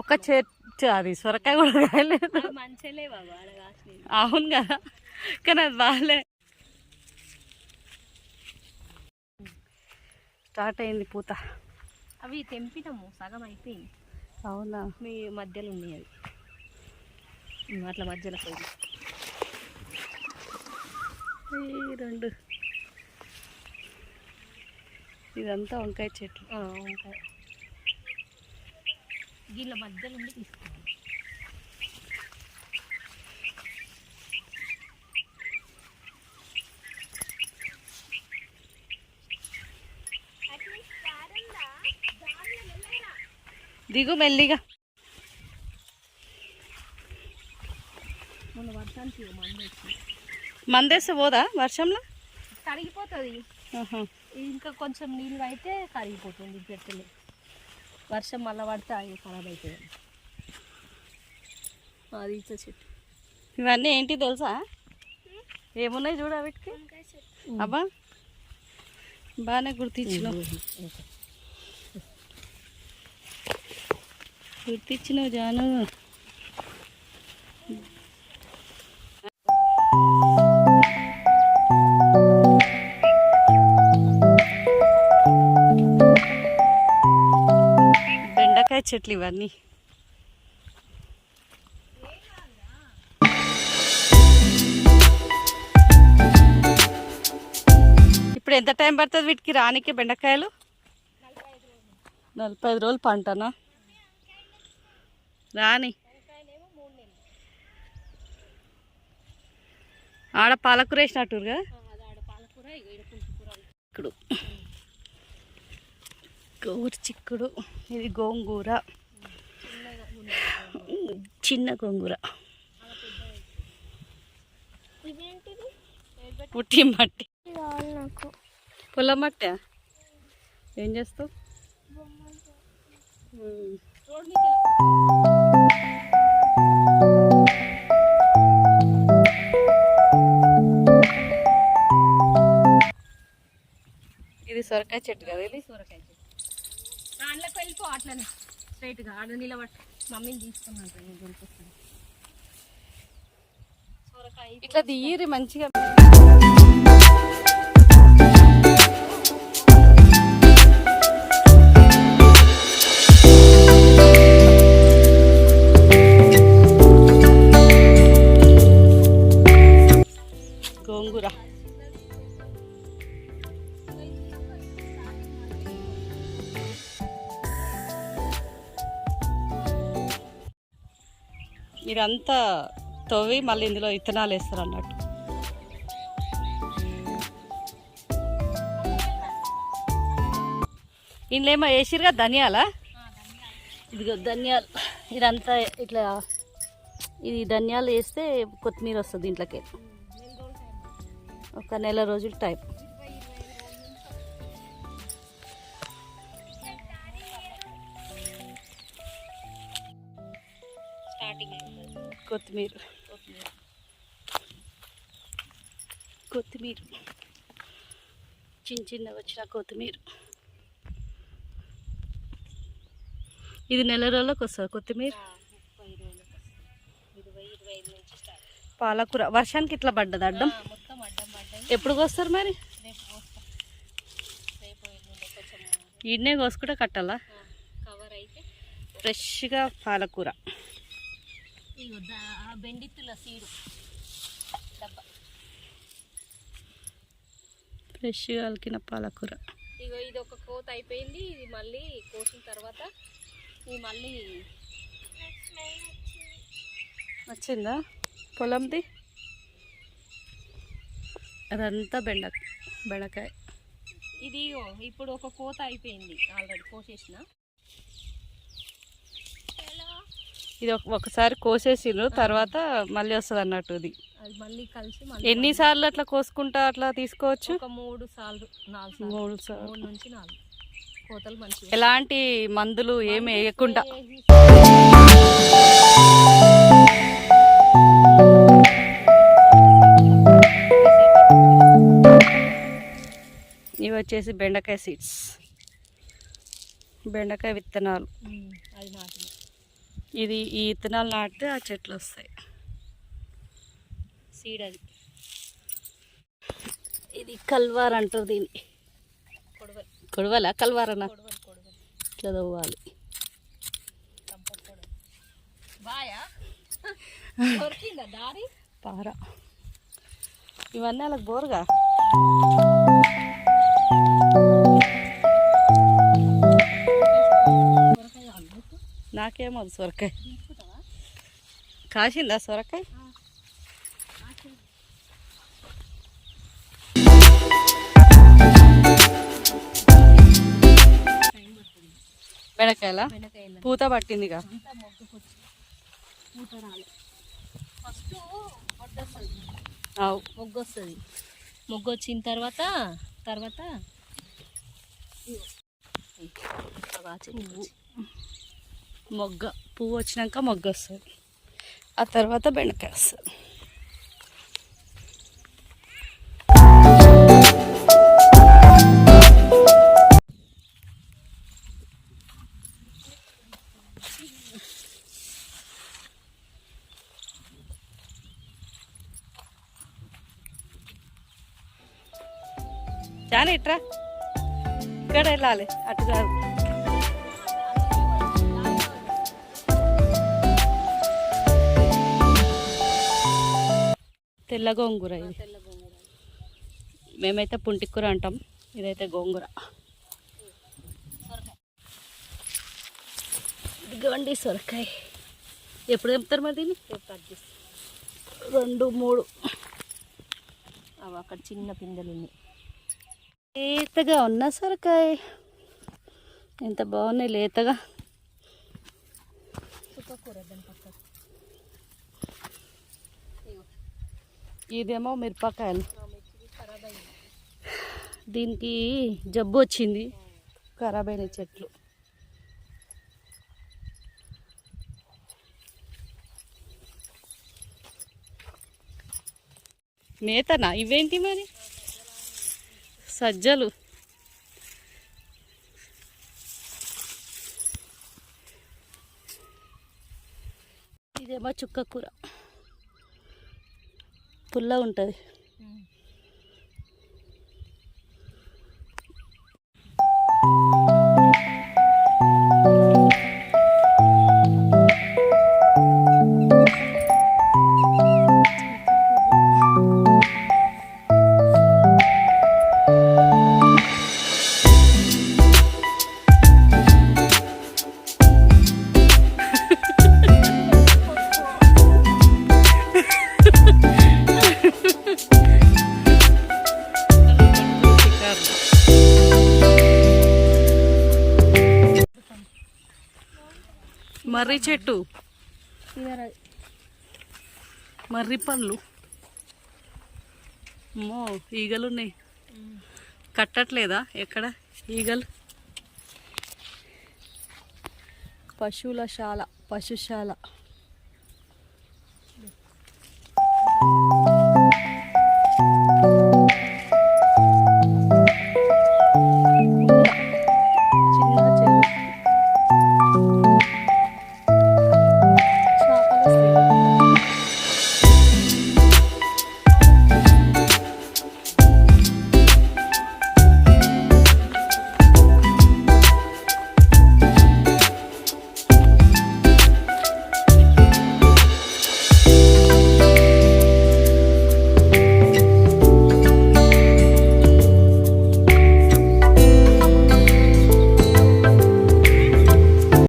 ఒక చెట్టు అది సొరకాయ కూడా కాయలేదు. కాసలేదు అవును కదా. కానీ అది బాగాలే స్టార్ట్ అయింది పూత. అవి తెంపినాము సగం అయిపోయింది. అవునా? మీ మధ్యలో ఉన్నాయి అవి. అట్లా మధ్యలో పోయింది ఈ రెండు. ఇదంతా వంకాయ చెట్లు. ఉంటాయి వీళ్ళ మధ్యలో ఉండి తీసుకోవాలి. దిగు మెల్లిగా. మొన్న వర్షానికి మందేస్తే పోదా వర్షంలో? కరిగిపోతుంది. ఇంకా కొంచెం నీళ్ళు అయితే కరిగిపోతుంది పెట్టలే. వర్షం మళ్ళీ పడితే అవి ఖరాబ్ అవుతుంది అది ఇచ్చే చెట్టు. ఇవన్నీ ఏంటి తెలుసా? ఏమున్నాయి చూడ వీటికి అబ్బా బాగానే గుర్తించినావు. గుర్తించినావు జాను. చెట్లు ఇవన్నీ. ఇప్పుడు ఎంత టైం పడుతుంది వీటికి రానికి బెండకాయలు? నలభై ఐదు రోజులు. పంటనా? రాని. ఆడ పాలకూర వేసినట్టుగా అది ఆడ పాలకూర ఇక ఈడ పులుసుకూర చిక్కుడు గోరు చిక్కుడు. ఇది గోంగూర. చిన్న గోంగూర. పుట్టి మట్టి. నాకు. పొలం మట్టి? ఏం చేస్తావు? ఇది సొరకాయ చెట్టు కదా ఇది? సూరకాయ వెళ్ళిపో అట్లనే. స్ట్రైట్గా ఆడ నిలబడి. మమ్మీని తీసుకున్నాను నేను దొరికిస్తాను ఇట్లా దియ్యరి మంచిగా. గోంగూర. ఇదంతా తవ్వి మళ్ళీ ఇందులో విత్తనాలు వేస్తారు అన్నట్టు. ఇందులో ఏమో వేసిరుగా ధనియాలా? ఇదిగో ధనియాలు. ఇదంతా ఇట్లా ఇది ధనియాలు వేస్తే కొత్తిమీర వస్తుంది ఇంట్లోకి ఒక నెల రోజులు టైం. స్టార్టింగ్. కొత్తిమీర. కొత్తిమీర. చిన్న చిన్న వచ్చిన కొత్తిమీర. ఇది నెల రోజులకు వస్తుంది కొత్తిమీర? పాలకూర. వర్షానికి ఇట్లా పడ్డది అడ్డం? ఎప్పుడు కోస్తారు మరి? ఈడనే కోసుకుంటే కట్టాలా? కవర్ అయితే ఫ్రెష్గా పాలకూర. ఇగో దా- బెండిత్తుల సీడు. డబ్బా. ఫ్రెష్గా అలికిన పాలకూర. ఇగో ఇది ఒక కోత అయిపోయింది ఇది మళ్ళీ కోసిన తర్వాత ఇది మళ్ళీ వచ్చిందా పొలంది? అదంతా బెండ బెండకాయ. ఇది ఇప్పుడు ఒక కోత అయిపోయింది ఆల్రెడీ కోసేసిన. ఇది ఒక- ఒకసారి కోసేసిండ్రు తర్వాత మళ్ళీ వస్తుంది అన్నట్టు ఇది మళ్ళీ కలిసి ఎన్నిసార్లు అట్లా కోసుకుంటా అట్లా తీసుకోవచ్చు? ఒక మూడు సార్లు మూడు సార్లు. నుంచి నాలుగు. కోతలు మంచిగా ఎలాంటి మందులు ఏమి వేయకుండా. ఇవి వచ్చేసి బెండకాయ సీడ్స్ బెండకాయ విత్తనాలు. ఇది ఈ విత్తనాలు నాటితే ఆ చెట్లు వస్తాయి. సీడ్ అది. ఇది కల్వార్ అంటారు దీన్ని. కొడవలి? కల్వారనా? ఇట్లా తవ్వాలి. దొరికిందా దారి? పార. ఇవన్నీ వాళ్ళకి బోరుగా? నాకేమో అది సొరకాయ. కాసిందా సొరకాయ? బెండకాయల? పూత పట్టిందిగా. మొగ్గు వస్తుంది మొగ్గు వచ్చిన తర్వాత తర్వాత ఇగో. ఇగో ఆ చెట్టు వచ్చి. మొగ్గ పువ్వు వచ్చినాక మొగ్గ వస్తుంది. ఆ తర్వాత బెండకాయ వస్తుంది. చాలా ఇట్రా. ఇక్కడ వెళ్ళాలి. అటు కాదు. తెల్ల గోంగూర ఇది. మేమైతే పుంటికూర అంటాం. ఇదైతే గోంగూర. ఇదిగోండి సొరకాయ. ఎప్పుడు తెంపుతారు మరి దీన్ని? రెండు మూడు. అవి అక్కడ చిన్న పిందెలు ఉన్నాయి లేతగా ఉన్న సొరకాయ. ఎంత బాగున్నాయి లేతగా. ఇదేమో మిరపకాయలు. దీనికి జబ్బు వచ్చింది. ఖరాబ్ అయిన చెట్లు. మేతనా ఇవేంటి మరి? సజ్జలు. ఇదేమో చుక్క కూర. పుల్ల ఉంటుంది. మర్రి చెట్టు. మర్రి పండ్లు. అమ్మో ఈగలు ఉన్నాయి కట్టట్లేదా ఎక్కడ? ఈగలు. పశువుల శాల పశుశాల.